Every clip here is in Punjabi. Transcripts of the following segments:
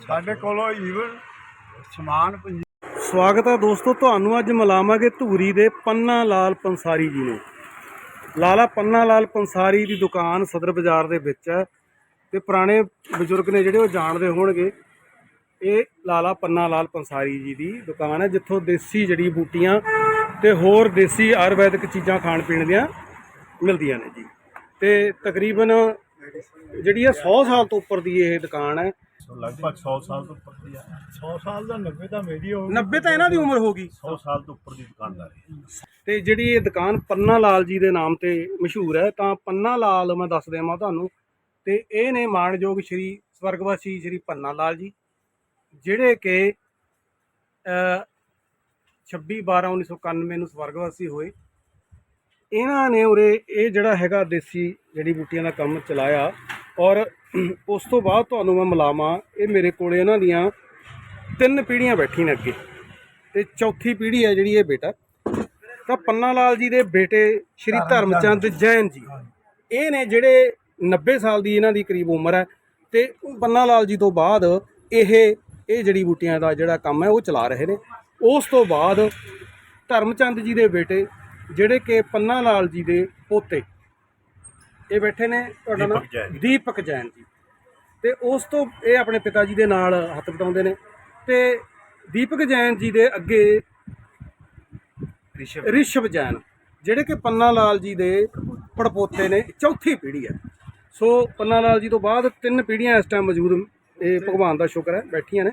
ਸਾਡੇ ਕੋਲੋਂ ਈਵਨ ਸਮਾਨ ਸਵਾਗਤ ਹੈ ਦੋਸਤੋ, ਤੁਹਾਨੂੰ ਅੱਜ ਮਿਲਾਵਾਂਗੇ ਧੂਰੀ ਦੇ ਪੰਨਾ ਲਾਲ ਪੰਸਾਰੀ ਜੀ ਨੂੰ। ਲਾਲਾ ਪੰਨਾ ਲਾਲ ਪੰਸਾਰੀ ਦੀ ਦੁਕਾਨ ਸਦਰ ਬਾਜ਼ਾਰ ਦੇ ਵਿੱਚ ਹੈ ਤੇ ਪੁਰਾਣੇ ਬਜ਼ੁਰਗ ਨੇ ਜਿਹੜੇ ਉਹ ਜਾਣਦੇ ਹੋਣਗੇ, ਇਹ ਲਾਲਾ ਪੰਨਾ ਲਾਲ ਪੰਸਾਰੀ ਜੀ ਦੀ ਦੁਕਾਨ ਹੈ, ਜਿੱਥੋਂ ਦੇਸੀ ਜੜੀ ਬੂਟੀਆਂ ਤੇ ਹੋਰ ਦੇਸੀ ਆਯੁਰਵੈਦਿਕ ਚੀਜ਼ਾਂ ਖਾਣ ਪੀਣ ਦੀਆਂ ਮਿਲਦੀਆਂ ਨੇ ਜੀ। ਤੇ ਤਕਰੀਬਨ ਜਿਹੜੀ ਹੈ 100 ਸਾਲ ਤੋਂ ਉੱਪਰ ਦੀ ਇਹ ਦੁਕਾਨ ਹੈ ਲਗਭਗ 100 ਸਾਲ ਤੋਂ ਉੱਪਰ ਦੀ ਆ। 100 ਸਾਲ ਦਾ 90 ਤਾਂ ਮੇਰੀ ਹੋ 90 ਤਾਂ ਇਹਨਾਂ ਦੀ ਉਮਰ ਹੋ ਗਈ। 100 ਸਾਲ ਤੋਂ ਉੱਪਰ ਦੀ ਦੁਕਾਨਦਾਰੀ ਹੈ। ਤੇ ਜਿਹੜੀ ਇਹ ਦੁਕਾਨ ਪੰਨਾ ਲਾਲ ਜੀ ਦੇ ਨਾਮ ਤੇ ਮਸ਼ਹੂਰ ਹੈ ਤਾਂ ਪੰਨਾ ਲਾਲ ਮੈਂ ਦੱਸ ਦੇਵਾਂ ਤੁਹਾਨੂੰ। ਤੇ ਇਹ ਨੇ ਮਾਣਯੋਗ ਸ਼੍ਰੀ ਸਵਰਗਵਾਸੀ ਸ਼੍ਰੀ ਪੰਨਾ ਲਾਲ ਜੀ ਜਿਹੜੇ ਕਿ ਅ 26 12 1991 ਨੂੰ ਸਵਰਗਵਾਸੀ ਹੋਏ। ਇਹਨਾਂ ਨੇ ਉਰੇ ਇਹ ਜਿਹੜਾ ਹੈਗਾ ਦੇਸੀ ਜੜੀ ਬੂਟੀਆਂ ਦਾ ਕੰਮ ਚਲਾਇਆ ਔਰ ਉਸ ਤੋਂ ਬਾਅਦ ਤੁਹਾਨੂੰ ਮੈਂ ਮਿਲਾਵਾਂ ਇਹ ਮੇਰੇ ਕੋਲੇ ਇਹਨਾਂ ਦੀਆਂ ਤਿੰਨ ਪੀੜ੍ਹੀਆਂ ਬੈਠੀਆਂ ਨੇ ਅੱਗੇ। ਤੇ ਚੌਥੀ ਪੀੜ੍ਹੀ ਹੈ ਜਿਹੜੀ ਇਹ ਬੇਟਾ। ਤਾਂ ਪੰਨਾ ਲਾਲ ਜੀ ਦੇ ਬੇਟੇ ਸ਼੍ਰੀ ਧਰਮਚੰਦ ਜੈਨ ਜੀ। ਇਹ ਨੇ ਜਿਹੜੇ 90 ਸਾਲ ਦੀ ਇਹਨਾਂ ਦੀ ਕਰੀਬ ਉਮਰ ਹੈ ਤੇ ਪੰਨਾ ਲਾਲ ਜੀ ਤੋਂ ਬਾਅਦ ਇਹ ਇਹ ਜੜੀ ਬੂਟੀਆਂ ਦਾ ਜਿਹੜਾ ਕੰਮ ਹੈ ਉਹ ਚਲਾ ਰਹੇ ਨੇ। ਉਸ ਤੋਂ ਬਾਅਦ ਧਰਮਚੰਦ ਜੀ ਦੇ ਬੇਟੇ ਜਿਹੜੇ ਕਿ ਪੰਨਾ ਲਾਲ ਜੀ ਦੇ ਪੋਤੇ ਇਹ ਬੈਠੇ ਨੇ ਤੁਹਾਡਾ ਨਾਮ? ਦੀਪਕ ਜੈਨ। ਦੀਪਕ ਜੈਨ ਜੀ। ਤੇ ਉਸ ਤੋਂ ਇਹ ਆਪਣੇ ਪਿਤਾ ਜੀ ਦੇ ਨਾਲ ਹੱਥ ਵਟਾਉਂਦੇ ਨੇ। ਤੇ ਦੀਪਕ ਜੈਨ ਜੀ ਦੇ ਅੱਗੇ ਰਿਸ਼ਵ। ਰਿਸ਼ਵ ਜੈਨ ਜਿਹੜੇ ਕਿ ਪੰਨਾ ਲਾਲ ਜੀ ਦੇ ਪੜਪੋਤੇ ਨੇ ਚੌਥੀ ਪੀੜ੍ਹੀ ਹੈ। ਸੋ ਪੰਨਾ ਲਾਲ ਜੀ ਤੋਂ ਬਾਅਦ ਤਿੰਨ ਪੀੜ੍ਹੀਆਂ ਇਸ ਟਾਈਮ ਮੌਜੂਦ ਇਹ ਭਗਵਾਨ ਦਾ ਸ਼ੁਕਰ ਹੈ ਬੈਠੀਆਂ ਨੇ।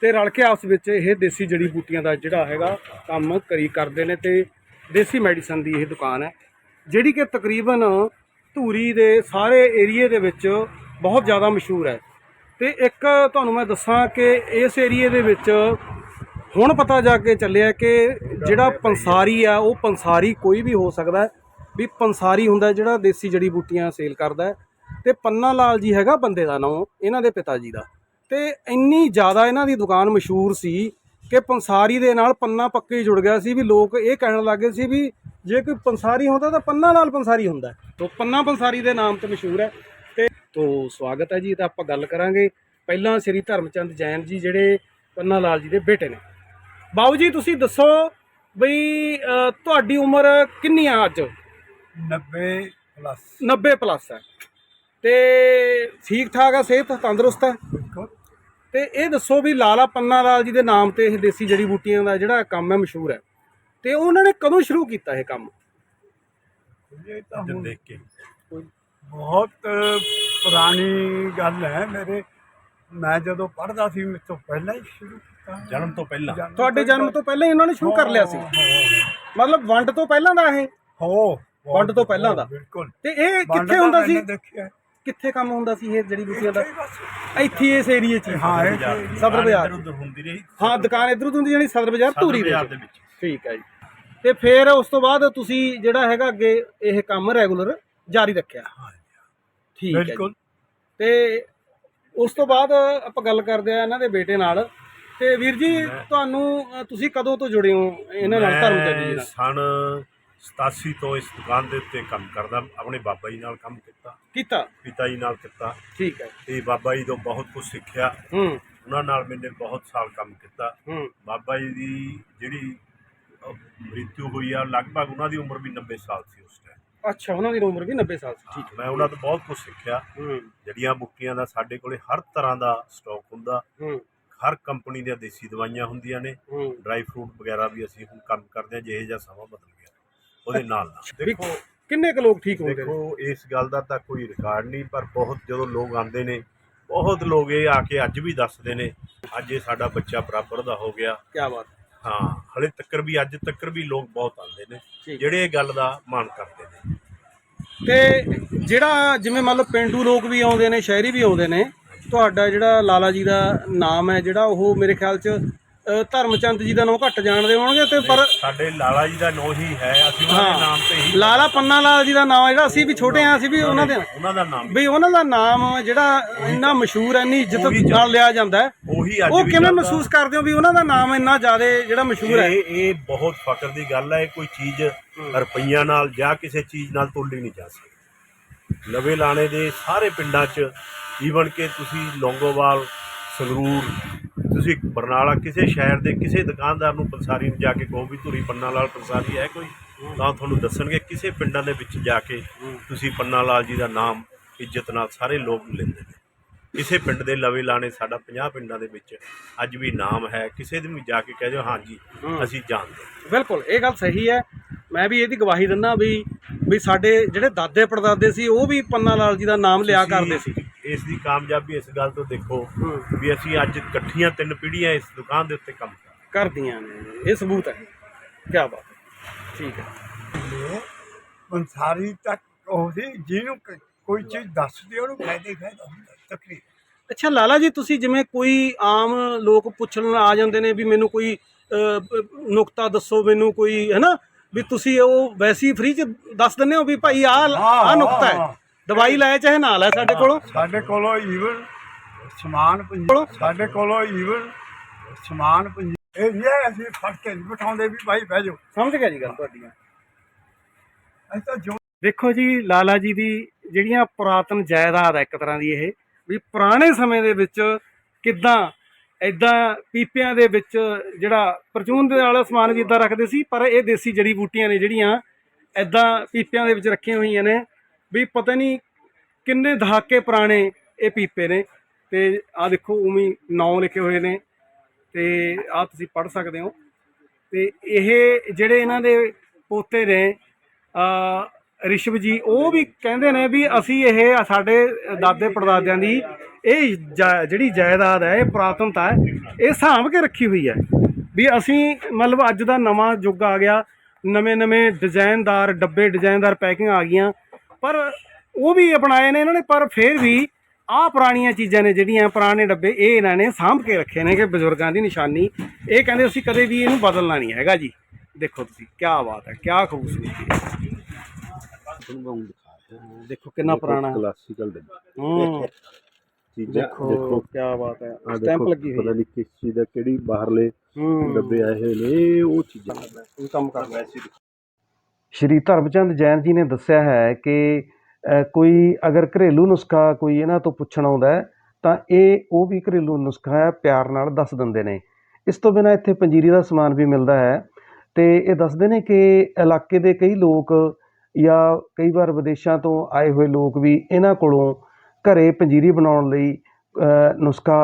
ਤੇ ਰਲ ਕੇ ਆਪਸ ਵਿੱਚ ਇਹ ਦੇਸੀ ਜੜੀ ਬੂਟੀਆਂ ਦਾ ਜਿਹੜਾ ਹੈਗਾ ਕੰਮ ਕਰੀ ਕਰਦੇ ਨੇ। ਤੇ ਦੇਸੀ ਮੈਡੀਸਨ ਦੀ ਇਹ ਦੁਕਾਨ ਹੈ ਜਿਹੜੀ ਕਿ ਤਕਰੀਬਨ ਧੂਰੀ ਦੇ ਸਾਰੇ ਏਰੀਏ ਦੇ ਵਿੱਚ ਬਹੁਤ ਜ਼ਿਆਦਾ ਮਸ਼ਹੂਰ ਹੈ। ਤੇ ਇੱਕ ਤੁਹਾਨੂੰ ਮੈਂ ਦੱਸਾਂ ਕਿ ਇਸ ਏਰੀਏ ਦੇ ਵਿੱਚ ਹੁਣ ਪਤਾ ਜਾ ਕੇ ਚੱਲਿਆ ਕਿ ਜਿਹੜਾ ਪੰਸਾਰੀ ਆ, ਉਹ ਪੰਸਾਰੀ ਕੋਈ ਵੀ ਹੋ ਸਕਦਾ ਵੀ ਪੰਸਾਰੀ ਹੁੰਦਾ ਜਿਹੜਾ ਦੇਸੀ ਜੜੀ ਬੂਟੀਆਂ ਸੇਲ ਕਰਦਾ ਹੈ। ਤੇ ਪੰਨਾ ਲਾਲ ਜੀ ਹੈਗਾ ਬੰਦੇ ਦਾ ਨਾਮ, ਇਹਨਾਂ ਦੇ ਪਿਤਾ ਜੀ ਦਾ। ਤੇ ਇੰਨੀ ਜ਼ਿਆਦਾ ਇਹਨਾਂ ਦੀ ਦੁਕਾਨ ਮਸ਼ਹੂਰ ਸੀ ਕਿ ਪੰਸਾਰੀ ਦੇ ਨਾਲ ਪੰਨਾ ਪੱਕੇ ਹੀ ਜੁੜ ਗਿਆ ਸੀ ਵੀ ਲੋਕ ਇਹ ਕਹਿਣ ਲੱਗੇ ਸੀ ਵੀ ਜੇ ਕੋਈ ਪੰਸਾਰੀ ਹੁੰਦਾ ਤਾਂ ਪੰਨਾ ਲਾਲ ਪੰਸਾਰੀ ਹੁੰਦਾ ਤੋਂ ਪੰਨਾ ਪੰਸਾਰੀ ਦੇ ਨਾਮ ਤੇ ਮਸ਼ਹੂਰ ਹੈ। ਤੇ ਤੋਂ ਸਵਾਗਤ ਹੈ ਜੀ ਤਾਂ ਆਪਾਂ ਗੱਲ ਕਰਾਂਗੇ। ਪਹਿਲਾਂ ਸ੍ਰੀ ਧਰਮਚੰਦ ਜੈਨ ਜੀ ਜਿਹੜੇ ਪੰਨਾ ਲਾਲ ਜੀ ਦੇ ਬੇਟੇ ਨੇ। ਬਾਬੂ ਜੀ ਤੁਸੀਂ ਦੱਸੋ ਬਈ ਤੁਹਾਡੀ ਉਮਰ ਕਿੰਨੀ ਆ ਅੱਜ? 90 ਪਲੱਸ। 90 ਪਲੱਸ ਹੈ। ਤੇ ਠੀਕ ਠਾਕ ਆ ਸਿਹਤ ਤੰਦਰੁਸਤ ਹੈ? ਤੇ ਇਹ ਦੱਸੋ ਵੀ ਲਾਲਾ ਪੰਨਾ ਲਾਲ ਜੀ ਦੇ ਨਾਮ ਤੇ ਇਹ ਦੇਸੀ ਜੜੀ ਬੂਟੀਆਂ ਦਾ ਜਿਹੜਾ ਕੰਮ ਹੈ ਮਸ਼ਹੂਰ ਹੈ। ਤੇ ਉਹਨਾਂ ਨੇ ਕਦੋਂ ਸ਼ੁਰੂ ਕੀਤਾ ਇਹ ਕੰਮ? ਇਹ ਤਾਂ ਜਦ ਹੁਣ ਦੇਖ ਕੇ। ਬਹੁਤ ਪੁਰਾਣੀ ਗੱਲ ਹੈ। ਮੇਰੇ ਮੈਂ ਜਦੋਂ ਪੜ੍ਹਦਾ ਸੀ ਮੇਰੇ ਤੋਂ ਪਹਿਲਾਂ ਹੀ ਸ਼ੁਰੂ ਕੀਤਾ। ਜਨਮ ਤੋਂ ਪਹਿਲਾਂ? ਤੁਹਾਡੇ ਜਨਮ ਤੋਂ ਪਹਿਲਾਂ ਹੀ ਉਹਨਾਂ ਨੇ ਸ਼ੁਰੂ ਕਰ ਲਿਆ ਸੀ? ਮਤਲਬ ਵੰਡ ਤੋਂ ਪਹਿਲਾਂ ਦਾ ਇਹ? ਹੋ ਵੰਡ ਤੋਂ ਪਹਿਲਾਂ ਦਾ। ਬਿਲਕੁਲ। ਤੇ ਇਹ ਕਿੱਥੇ ਹੁੰਦਾ ਸੀ? ਕਿੱਥੇ ਕੰਮ ਹੁੰਦਾ ਸੀ ਇਹ ਜੜੀ ਬੂਟੀਆਂ ਦਾ? ਇੱਥੇ ਇਸ ਏਰੀਏ 'ਚ ਹੀ? ਸਦਰ ਬਾਜ਼ਾਰ। ਹੁੰਦੀ ਰਹੀ। ਹਾਂ ਦੁਕਾਨ ਇਧਰ ਹੁੰਦੀ ਜਾਨੀ ਸਦਰ ਬਾਜ਼ਾਰ ਧੂਰੀ ਦੇ ਵਿੱਚ। ਠੀਕ ਹੈ ਜੀ। ਤੇ ਫਿਰ ਉਸ ਤੋਂ ਬਾਅਦ ਤੁਸੀਂ ਜਿਹੜਾ ਹੈਗਾ ਅੱਗੇ ਇਹ ਕੰਮ ਰੈਗੂਲਰ ਜਾਰੀ ਰੱਖਿਆ। ਠੀਕ ਹੈ। ਬਿਲਕੁਲ। ਤੇ ਉਸ ਤੋਂ ਬਾਅਦ ਆਪਾਂ ਗੱਲ ਕਰਦੇ ਆ ਇਹਨਾਂ ਦੇ ਬੇਟੇ ਨਾਲ। ਤੇ ਵੀਰ ਜੀ ਤੁਹਾਨੂੰ ਤੁਸੀਂ ਕਦੋਂ ਤੋਂ ਜੁੜੇ ਹੋ? ਇਹਨਾਂ ਨਾਲ ਧਰਮਚੰਦ ਜੀ ਮੈਂ ਨਾਲ ਸਨ 87 ਤੋਂ ਇਸ ਦੁਕਾਨ ਦੇ ਉੱਤੇ ਕੰਮ ਕਰਦਾ। ਆਪਣੇ ਬਾਬਾ ਜੀ ਨਾਲ ਕੰਮ ਕੀਤਾ। ਕੀਤਾ? ਪਿਤਾ ਜੀ ਨਾਲ ਕੀਤਾ। ਠੀਕ ਹੈ ਤੇ ਬਾਬਾ ਜੀ ਤੋਂ ਬਹੁਤ ਕੁਝ ਸਿੱਖਿਆ। ਹੂੰ। ਉਹਨਾਂ ਨਾਲ ਮੈंने ਬਹੁਤ ਸਾਲ ਕੰਮ ਕੀਤਾ। ਹੂੰ। ਬਾਬਾ ਜੀ ਦੀ ਜਿਹੜੀ ਮ੍ਰਿਤੂ ਹੋਈ ਆ ਲਗਭਗ ਉਹਨਾਂ ਦੀ ਉਮਰ ਵੀ 90 ਸਾਲ ਸੀ ਉਸ ਟਾਈਮ ਅੱਛਾ ਉਹਨਾਂ ਦੀ ਉਮਰ ਵੀ 90 ਸਾਲ ਸੀ ਠੀਕ ਮੈਂ ਉਹਨਾਂ ਤੋਂ ਬਹੁਤ ਕੁਝ ਸਿੱਖਿਆ। ਜੜੀਆਂ ਬੂਟੀਆਂ ਦਾ ਸਾਡੇ ਕੋਲੇ ਹਰ ਤਰ੍ਹਾਂ ਦਾ ਸਟਾਕ ਹੁੰਦਾ ਹਰ ਕੰਪਨੀ ਦੀਆਂ ਦੇਸੀ ਦਵਾਈਆਂ ਹੁੰਦੀਆਂ ਨੇ। ਡਰਾਈ ਫਰੂਟ ਵਗੈਰਾ ਵੀ ਅਸੀਂ ਹੁਣ ਕੰਮ ਕਰਦੇ ਹਾਂ ਜਿਹੇ ਜਿਹਾ ਸਮਾਂ ਬਦਲ ਗਿਆ। ਉਹਦੇ ਨਾਲ ਦੇਖੋ ਕਿੰਨੇ ਕੁ ਲੋਕ ਠੀਕ ਹੁੰਦੇ ਨੇ? ਦੇਖੋ ਇਸ ਗੱਲ ਦਾ ਤਾਂ ਕੋਈ ਰਿਕਾਰਡ ਨਹੀਂ ਪਰ ਬਹੁਤ ਜਦੋਂ ਲੋਕ ਆਉਂਦੇ ਨੇ ਬਹੁਤ ਲੋਕ ਇਹ ਆ ਕੇ ਅੱਜ ਵੀ ਦੱਸਦੇ ਨੇ ਅੱਜ ਇਹ ਸਾਡਾ ਬੱਚਾ ਬਰਾਬਰ ਦਾ ਹੋ ਗਿਆ। ਕੀ ਬਾਤ ਹੈ। ਹਲੇ ਤੱਕਰ ਵੀ ਅੱਜ ਤੱਕਰ ਵੀ ਲੋਕ ਬਹੁਤ ਆਉਂਦੇ ਨੇ। ਜਿਹੜੇ ਇਹ ਗੱਲ ਦਾ ਮਾਣ ਕਰਦੇ ਨੇ ਤੇ ਜਿਹੜਾ ਜਿਵੇਂ ਮੰਨ ਲਓ ਪਿੰਡੂ ਲੋਕ ਵੀ ਆਉਂਦੇ ਨੇ ਸ਼ਹਿਰੀ ਵੀ ਆਉਂਦੇ ਨੇ ਤੁਹਾਡਾ ਜਿਹੜਾ ਲਾਲਾ ਜੀ ਦਾ ਨਾਮ ਹੈ ਜਿਹੜਾ ਉਹ ਮੇਰੇ ਖਿਆਲ 'ਚ ਧਰਮਚੰਦ ਜੀ ਦਾ ਨਾਮ ਘੱਟ ਜਾਣਦੇ ਹੋਣਗੇ ਤੇ ਪਰ ਸਾਡੇ ਲਾਲਾ ਜੀ ਦਾ ਨਾਂ ਹੀ ਹੈ ਅਸੀਂ ਉਹਨਾਂ ਦੇ ਨਾਮ ਤੇ ਹੀ ਲਾਲਾ ਪੰਨਾ ਲਾਲ ਜੀ ਦਾ ਨਾਮ ਜਿਹੜਾ ਅਸੀਂ ਵੀ ਛੋਟੇ ਆ ਅਸੀਂ ਵੀ ਉਹਨਾਂ ਦੇ ਉਹਨਾਂ ਦਾ ਨਾਮ ਵੀ ਉਹਨਾਂ ਦਾ ਨਾਮ ਜਿਹੜਾ ਇੰਨਾ ਮਸ਼ਹੂਰ ਹੈ ਇੰਨੀ ਇੱਜ਼ਤ ਨਾਲ ਲਿਆ ਜਾਂਦਾ ਉਹੀ ਅੱਜ ਉਹ ਕਿਵੇਂ। ਮਹਿਸੂਸ ਕਰਦੇ ਹੋ ਵੀ ਉਹਨਾਂ ਦਾ ਨਾਮ ਇੰਨਾ ਜ਼ਿਆਦਾ ਜਿਹੜਾ ਮਸ਼ਹੂਰ ਹੈ? ਇਹ ਇਹ ਬਹੁਤ ਫਕਰ ਦੀ ਗੱਲ ਹੈ ਇਹ ਕੋਈ ਚੀਜ਼ ਰੁਪਈਆਂ ਨਾਲ ਜਾਂ ਕਿਸੇ ਚੀਜ਼ ਨਾਲ ਤੋਲੀ ਨਹੀਂ ਜਾ ਸਕਦੀ। ਲਵੇ ਲਾਣੇ ਦੇ ਸਾਰੇ ਪਿੰਡਾਂ 'ਚ ਈਵਨ ਕਿ ਤੁਸੀਂ ਲੌਂਗੋਵਾਲ ਸੰਗਰੂਰ ਤੁਸੀਂ ਬਰਨਾਲਾ ਕਿਸੇ ਸ਼ਹਿਰ ਦੇ ਕਿਸੇ ਦੁਕਾਨਦਾਰ ਨੂੰ ਪੰਸਾਰੀ ਨੂੰ ਜਾ ਕੇ ਕਹੋ ਵੀ ਧੂਰੀ ਪੰਨਾ ਲਾਲ ਪੰਸਾਰੀ ਹੈ ਕੋਈ ਤਾਂ ਤੁਹਾਨੂੰ ਦੱਸਣਗੇ ਕਿਸੇ ਪਿੰਡਾਂ ਦੇ ਵਿੱਚ ਜਾ ਕੇ ਤੁਸੀਂ ਪੰਨਾ ਲਾਲ ਜੀ ਦਾ ਨਾਮ ਇੱਜ਼ਤ ਨਾਲ ਸਾਰੇ ਲੋਕ ਲੈਂਦੇ ਨੇ। ਕਿਸੇ ਪਿੰਡ ਦੇ ਲਵੇ ਲਾਣੇ ਸਾਡਾ 50 ਪਿੰਡਾਂ ਦੇ ਵਿੱਚ ਅੱਜ ਵੀ ਨਾਮ ਹੈ ਕਿਸੇ ਨੂੰ ਵੀ ਜਾ ਕੇ ਕਹਿ ਦਿਓ ਹਾਂਜੀ। ਅਸੀਂ ਜਾਣਦੇ। ਬਿਲਕੁਲ ਇਹ ਗੱਲ ਸਹੀ ਹੈ। ਮੈਂ ਵੀ ਇਹਦੀ ਗਵਾਹੀ ਦਿੰਦਾ ਵੀ ਵੀ ਸਾਡੇ ਜਿਹੜੇ ਦਾਦੇ ਪੜਦਾਦੇ ਸੀ ਉਹ ਵੀ ਪੰਨਾ ਲਾਲ ਜੀ ਦਾ ਨਾਮ ਲਿਆ ਕਰਦੇ ਸੀ। ਇਸ ਦੀ ਕਾਮਯਾਬੀ ਇਸ ਗੱਲ ਤੋਂ ਦੇਖੋ ਵੀ ਅਸੀਂ ਅੱਜ ਇਕੱਠੀਆਂ ਤਿੰਨ ਪੀੜ੍ਹੀਆਂ ਇਸ ਦੁਕਾਨ ਦੇ ਉੱਤੇ ਕੰਮ ਕਰ ਕਰਦੀਆਂ ਨੇ। ਇਹ ਸਬੂਤ ਹੈ। ਕੀ ਬਾਤ ਹੈ। ਠੀਕ ਹੈ। ਪੰਸਾਰੀ ਤੱਕ ਉਹ ਸੀ ਜਿਹਨੂੰ ਕ- ਕੋਈ ਚੀਜ਼ ਦੱਸਦੀ ਉਹਨੂੰ ਫਾਇਦਾ ਹੀ ਫਾਇਦਾ ਹੁੰਦਾ ਤਕਰੀਰ ਅੱਛਾ ਲਾਲਾ ਜੀ ਤੁਸੀਂ ਜਿਵੇਂ ਕੋਈ ਆਮ ਲੋਕ ਪੁੱਛਣ ਆ ਜਾਂਦੇ ਨੇ ਵੀ ਮੈਨੂੰ ਕੋਈ ਅਹ, ਨੁਕਤਾ ਦੱਸੋ ਮੈਨੂੰ ਕੋਈ ਹੈਨਾ? ਵੀ ਤੁਸੀਂ ਉਹ ਵੈਸੇ ਫ੍ਰੀ ਚ ਦੱਸ ਦਿੰਦੇ ਹੋ ਵੀ ਭਾਈ ਆ ਆ ਨੁਕਤਾ ਹਾਂ। ਦਵਾਈ ਲੈ ਚਾਹੇ ਨਾ ਲੈ ਸਾਡੇ ਕੋਲੋਂ? ਸਾਡੇ ਕੋਲੋਂ ਈਵਨ ਸਮਾਨ ਪੰਜੀ ਸਾਡੇ ਕੋਲੋਂ ਈਵਨ ਸਮਾਨ ਪੰਜੀ ਇਹ ਵੀ ਹੈ ਅਸੀਂ ਫੜ ਕੇ ਨਹੀਂ ਬਿਠਾਉਂਦੇ ਵੀ ਭਾਈ ਬਹਿ ਜਾਓ। ਸਮਝ ਗਿਆ ਜੀ ਗੱਲ ਤੁਹਾਡੀ। ਅਸੀਂ ਤਾਂ ਜੋ ਦੇਖੋ ਜੀ ਲਾਲਾ ਜੀ ਦੀ ਜਿਹੜੀਆਂ ਪੁਰਾਤਨ ਜਾਇਦਾਦ ਹੈ ਇੱਕ ਤਰ੍ਹਾਂ ਦੀ ਇਹ ਵੀ ਪੁਰਾਣੇ ਸਮੇਂ ਦੇ ਵਿੱਚ ਕਿੱਦਾਂ ਐਦਾਂ ਪੀਪਿਆਂ ਦੇ ਵਿੱਚ ਜਿਹੜਾ ਪਰਚੂਨ ਦੇ ਨਾਲ ਸਮਾਨ ਵੀ ਇਦਾਂ ਰੱਖਦੇ ਸੀ ਪਰ ਇਹ ਦੇਸੀ ਜੜੀ ਬੂਟੀਆਂ ਨੇ ਜਿਹੜੀਆਂ ਐਦਾਂ ਪੀਪਿਆਂ ਦੇ ਵਿੱਚ ਰੱਖੀਆਂ ਹੋਈਆਂ ਨੇ। ਵੀ ਪਤਾ ਨਹੀਂ ਕਿੰਨੇ ਦਹਾਕੇ ਪੁਰਾਣੇ ਇਹ ਪੀਪੇ ਨੇ। ਤੇ ਆ ਦੇਖੋ, ਉਵੇਂ ਨਾਂ ਲਿਖੇ ਹੋਏ ਨੇ ਤੇ ਆ ਤੁਸੀਂ ਪੜ੍ਹ ਸਕਦੇ ਹੋ। ਤੇ ਇਹ ਜਿਹੜੇ ਇਹਨਾਂ ਦੇ ਪੋਤੇ ਨੇ ਅ ਰਿਸ਼ਵ ਜੀ, ਉਹ ਵੀ ਕਹਿੰਦੇ ਨੇ ਵੀ ਅਸੀਂ ਇਹ ਸਾਡੇ ਦਾਦੇ ਪੜਦਾਦਿਆਂ ਦੀ ਇਹ ਜਾ- ਜਿਹੜੀ ਜਾਇਦਾਦ ਹੈ, ਇਹ ਪੁਰਾਤਨਤਾ ਹੈ, ਇਹ ਸਾਂਭ ਕੇ ਰੱਖੀ ਹੋਈ ਹੈ। ਵੀ ਅਸੀਂ ਮਤਲਬ ਅੱਜ ਦਾ ਨਵਾਂ ਯੁੱਗ ਆ ਗਿਆ ਨਵੇਂ ਨਵੇਂ ਡਿਜ਼ਾਈਨਦਾਰ, ਡੱਬੇ ਡਿਜ਼ਾਈਨਦਾਰ ਪੈਕਿੰਗ ਆ ਗਈਆਂ। ਪਰ ਉਹ ਵੀ ਅਪਣਾਏ ਨੇ ਇਹਨਾਂ ਨੇ ਪਰ ਫਿਰ ਵੀ ਆਹ ਪੁਰਾਣੀਆਂ ਚੀਜ਼ਾਂ ਨੇ ਜਿਹੜੀਆਂ ਪੁਰਾਣੇ ਡੱਬੇ ਇਹ ਇਹਨਾਂ ਨੇ ਸਾਂਭ ਕੇ ਰੱਖੇ ਨੇ ਕਿ ਬਜ਼ੁਰਗਾਂ ਦੀ ਨਿਸ਼ਾਨੀ। ਇਹ ਕਹਿੰਦੇ ਅਸੀਂ ਕਦੇ ਵੀ ਇਹਨੂੰ ਬਦਲਣਾ ਨਹੀਂ ਹੈਗਾ ਜੀ। ਦੇਖੋ ਤੁਸੀਂ ਕੀ ਬਾਤ ਹੈ ਕੀ ਖੂਬਸੂਰਤੀ ਹੈ। ਦੇਖੋ ਕਿੰਨਾ ਪੁਰਾਣਾ। ਕਲਾਸੀਕਲ ਦੇ ਹੂੰ। ਚੀਜ਼ਾਂ ਦੇਖੋ ਦੇਖੋ। ਕੀ ਬਾਤ ਹੈ। ਸਟੈਂਪ ਲੱਗੀ ਪਤਾ ਹੋਈ ਨਹੀਂ ਕਿਸ ਚੀਜ਼ ਦਾ ਕਿਹੜੀ ਬਾਹਰਲੇ ਡੱਬੇ ਆਏ ਹੋਏ ਨੇ ਉਹ ਚੀਜ਼ਾਂ। ਕੰਮ ਕਰਦਾ ਸ਼੍ਰੀ ਧਰਮਚੰਦ ਜੈਨ ਜੀ ਨੇ ਦੱਸਿਆ ਹੈ ਕਿ ਕੋਈ ਅਗਰ ਘਰੇਲੂ ਨੁਸਖਾ ਕੋਈ ਇਹਨਾਂ ਤੋਂ ਪੁੱਛਣ ਆਉਂਦਾ ਤਾਂ ਇਹ, ਉਹ ਵੀ ਘਰੇਲੂ ਨੁਸਖਾ ਹੈ, ਪਿਆਰ ਨਾਲ ਦੱਸ ਦਿੰਦੇ ਨੇ। ਇਸ ਤੋਂ ਬਿਨਾਂ ਇੱਥੇ ਪੰਜੀਰੀ ਦਾ ਸਮਾਨ ਵੀ ਮਿਲਦਾ ਹੈ ਤੇ ਇਹ ਦੱਸਦੇ ਨੇ ਕਿ ਇਲਾਕੇ ਦੇ ਕਈ ਲੋਕ ਜਾਂ ਕਈ ਵਾਰ ਵਿਦੇਸ਼ਾਂ ਤੋਂ ਆਏ ਹੋਏ ਲੋਕ ਵੀ ਇਹਨਾਂ ਕੋਲੋਂ ਘਰੇ ਪੰਜੀਰੀ ਬਣਾਉਣ ਲਈ ਨੁਸਖਾ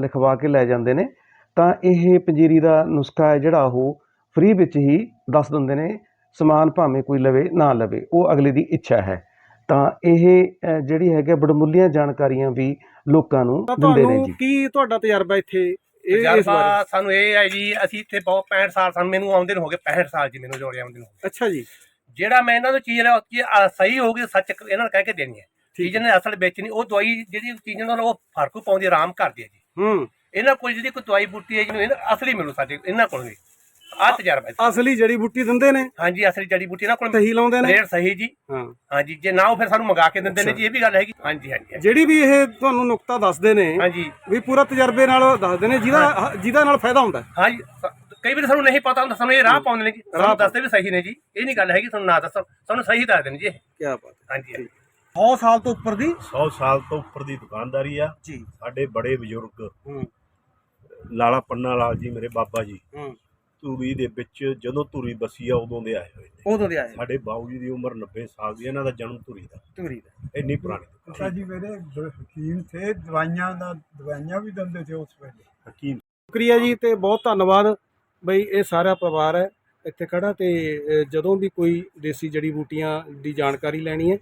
ਲਿਖਵਾ ਕੇ ਲੈ ਜਾਂਦੇ ਨੇ। ਤਾਂ ਇਹ ਪੰਜੀਰੀ ਦਾ ਨੁਸਖਾ ਹੈ ਜਿਹੜਾ ਉਹ ਫ੍ਰੀ ਵਿੱਚ ਹੀ ਦੱਸ ਦਿੰਦੇ ਨੇ ਸਮਾਨ ਭਾਵੇਂ ਕੋਈ ਲਵੇ ਨਾ ਲਵੇ ਉਹ ਅਗਲੇ ਦੀ ਇੱਛਾ ਹੈ। ਤਾਂ ਇਹ ਅ, ਜਿਹੜੀ ਹੈਗੇ ਬੜਮੁੱਲੀਆਂ ਜਾਣਕਾਰੀਆਂ ਵੀ ਲੋਕਾਂ ਨੂੰ ਦਿੰਦੇ ਨੇ ਜੀ। ਕੀ ਤੁਹਾਡਾ ਤਜਰਬਾ ਇੱਥੇ? ਇਹ ਇਸ ਬਾਰੇ। ਤਜਰਬਾ ਸਾਨੂੰ ਇਹ ਹੈ ਜੀ ਅਸੀਂ ਇੱਥੇ ਬਹੁਤ 65 ਸਾਲ ਸਾਨੂੰ ਮੈਨੂੰ ਆਉਂਦੇ ਨੂੰ ਹੋ ਗਏ 65 ਸਾਲ ਜੀ ਮੈਨੂੰ ਜੋੜੇ ਆਉਂਦੇ ਨੂੰ ਅੱਛਾ ਜੀ। ਜਿਹੜਾ ਮੈਂ ਇਹਨਾਂ ਤੋਂ ਚੀਜ਼ ਲਿਆ ਉਹ ਚੀਜ਼, ਸਹੀ ਹੋਊਗੀ ਸੱਚ ਇਹਨਾਂ ਨੂੰ ਕਹਿ ਕੇ ਦੇਣੀ ਹੈ। ਚੀਜ਼ ਨੇ ਅਸਲ ਵੇਚਣੀ ਉਹ ਦਵਾਈ ਜਿਹੜੀ ਚੀਜ਼ ਨਾਲ ਉਹ ਫ਼ਰਕ ਪਾਉਂਦੀ ਆਰਾਮ ਕਰਦੀ ਹੈ ਜੀ। ਹੂੰ। ਇਹਨਾਂ ਕੋਲ ਜਿਹੜੀ ਕੋਈ ਦਵਾਈ ਬੂਟੀ ਹੈ ਜਿਹਨੂੰ ਇਹਨਾਂ ਅਸਲੀ ਮਿਲੂ ਸਾਡੇ ਇਹਨਾਂ ਕੋਲ ਵੀ। ਆਹ ਤਜਰਬਾ ਹੈ। ਅਸਲੀ ਜੜੀ ਬੂਟੀ ਦਿੰਦੇ ਨੇ। ਹਾਂਜੀ ਅਸਲੀ ਜੜੀ ਬੂਟੀ ਇਹਨਾਂ ਕੋਲ ਸਹੀ ਲਾਉਂਦੇ ਨੇ। ਰੇਟ ਸਹੀ ਜੀ। ਹਾਂ। ਹਾਂਜੀ ਜੇ ਨਾ ਉਹ ਫਿਰ ਸਾਨੂੰ ਮੰਗਾ ਕੇ ਦਿੰਦੇ ਨੇ ਜੀ ਇਹ ਵੀ ਗੱਲ ਹੈਗੀ। ਹਾਂਜੀ ਹਾਂਜੀ ਹਾਂਜੀ। ਜਿਹੜੀ ਵੀ ਇਹ ਤੁਹਾਨੂੰ ਨੁਕਤਾ ਦੱਸਦੇ ਨੇ ਹਾਂਜੀ। ਵੀ ਪੂਰਾ ਤਜਰਬੇ ਨਾਲ ਦੱਸਦੇ ਨੇ ਜਿਹਦਾ ਜਿਹਦਾ ਨਾਲ ਫਾਇਦਾ ਹੁੰਦਾ। ਹਾਂਜੀ ਸ- ਕਈ ਵਾਰ ਸਾਨੂੰ ਨਹੀਂ ਪਤਾ ਹੁੰਦਾ ਸਾਨੂੰ ਇਹ ਰਾਹ ਪਾਉਂਦੇ ਨੇ ਜੀ। ਸਾਨੂੰ ਦੱਸਦੇ ਵੀ ਸਹੀ ਨੇ ਜੀ। ਇਹ ਨਹੀਂ ਗੱਲ ਹੈਗੀ ਤੁਹਾਨੂੰ ਨਾ ਦੱਸੋ। ਸਾਨੂੰ ਸਹੀ ਦੱਸ ਦੇਣ ਜੀ ਇਹ। ਕੀ ਬਾਤ ਹੈ। ਹਾਂਜੀ ਹਾਂਜੀ। 100 ਸਾਲ ਤੋਂ ਉੱਪਰ ਦੀ? 100 ਸਾਲ ਤੋਂ ਉੱਪਰ ਦੀ ਦੁਕਾਨਦਾਰੀ ਆ। ਜੀ। ਸਾਡੇ ਬੜੇ ਬਜ਼ੁਰਗ। ਹੂੰ। ਲਾਲਾ ਪੰਨਾ ਲਾਲ ਜੀ ਮੇਰੇ ਬਾਬਾ ਜੀ। ਹੂੰ। ਧੂਰੀ ਦੇ ਵਿੱਚ ਜਦੋਂ ਧੂਰੀ ਬਸੀ ਆ ਉਦੋਂ ਦੇ ਆਏ ਹੋਏ ਨੇ। ਉਦੋਂ ਦੇ ਆਏ ਸਾਡੇ ਬਾਊ ਜੀ ਦੀ ਉਮਰ 90 ਸਾਲ ਦੀ ਇਹਨਾਂ ਦਾ ਜਨਮ ਧੂਰੀ ਦਾ। ਧੂਰੀ ਦਾ। ਇੰਨੀ ਪੁਰਾਣੀ ਦੁਕਾਨ। ਪਿਤਾ ਜੀ ਮੇਰੇ ਦ- ਹਕੀਮ ਥੇ ਦਵਾਈਆਂ ਦਾ ਦਵਾਈਆਂ ਵੀ ਦਿੰਦੇ ਥੇ ਉਸ ਵੇਲੇ। ਹਕੀਮ। ਸ਼ੁਕਰੀਆ ਜੀ ਤੇ ਬਹੁਤ ਧੰਨਵਾਦ। ਬਈ ਇਹ ਸਾਰਾ ਪਰਿਵਾਰ ਹੈ ਇੱਥੇ ਖੜਾ ਤੇ ਅ, ਜਦੋਂ ਵੀ ਕੋਈ ਦੇਸੀ ਜੜੀ ਬੂਟੀਆਂ ਦੀ ਜਾਣਕਾਰੀ ਲੈਣੀ ਹੈ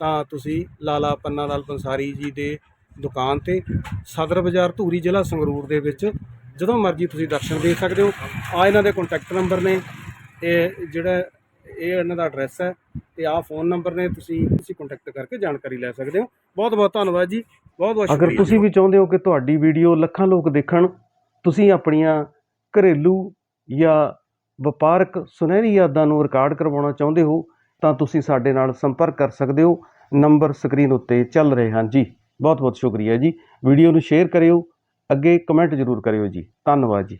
ਤਾਂ ਤੁਸੀਂ ਲਾਲਾ ਪੰਨਾ ਲਾਲ ਪੰਸਾਰੀ ਜੀ ਦੇ ਦੁਕਾਨ ਤੇ ਸਦਰ ਬਾਜ਼ਾਰ ਧੂਰੀ ਜ਼ਿਲ੍ਹਾ ਸੰਗਰੂਰ ਦੇ ਵਿੱਚ ਜਦੋਂ ਮਰਜ਼ੀ ਤੁਸੀਂ ਦਰਸ਼ਨ ਦੇ ਸਕਦੇ ਹੋ। ਆ ਇਹਨਾਂ ਦੇ ਕੰਟੈਕਟ ਨੰਬਰ ਨੇ ਇਹ ਜਿਹੜਾ ਇਹ ਇਹਨਾਂ ਦਾ ਐਡਰੈਸ ਹੈ ਤੇ ਆਹ ਫੋਨ ਨੰਬਰ ਨੇ ਤੁਸੀਂ ਤੁਸੀਂ ਕੰਟੈਕਟ ਕਰਕੇ ਜਾਣਕਾਰੀ ਲੈ ਸਕਦੇ ਹੋ। ਬਹੁਤ ਬਹੁਤ ਧੰਨਵਾਦ ਜੀ। ਬਹੁਤ ਬਹੁਤ ਅਗਰ ਤੁਸੀਂ ਵੀ ਚਾਹੁੰਦੇ ਹੋ ਕਿ ਤੁਹਾਡੀ ਵੀਡੀਓ ਲੱਖਾਂ ਲੋਕ ਦੇਖਣ ਤੁਸੀਂ ਆਪਣੀਆਂ ਘਰੇਲੂ ਜਾਂ ਵਪਾਰਕ ਸੁਨਹਿਰੀ ਯਾਦਾਂ ਨੂੰ ਰਿਕਾਰਡ ਕਰਵਾਉਣਾ ਚਾਹੁੰਦੇ ਹੋ ਤਾਂ ਤੁਸੀਂ ਸਾਡੇ ਨਾਲ ਸੰਪਰਕ ਕਰ ਸਕਦੇ ਹੋ। ਨੰਬਰ ਸਕਰੀਨ ਉੱਤੇ ਚੱਲ ਰਹੇ ਹਨ ਜੀ। ਬਹੁਤ ਬਹੁਤ ਸ਼ੁਕਰੀਆ ਜੀ। ਵੀਡੀਓ ਨੂੰ ਸ਼ੇਅਰ ਕਰਿਓ। ਅੱਗੇ ਕਮੈਂਟ ਜ਼ਰੂਰ ਕਰਿਓ ਜੀ। ਧੰਨਵਾਦ ਜੀ।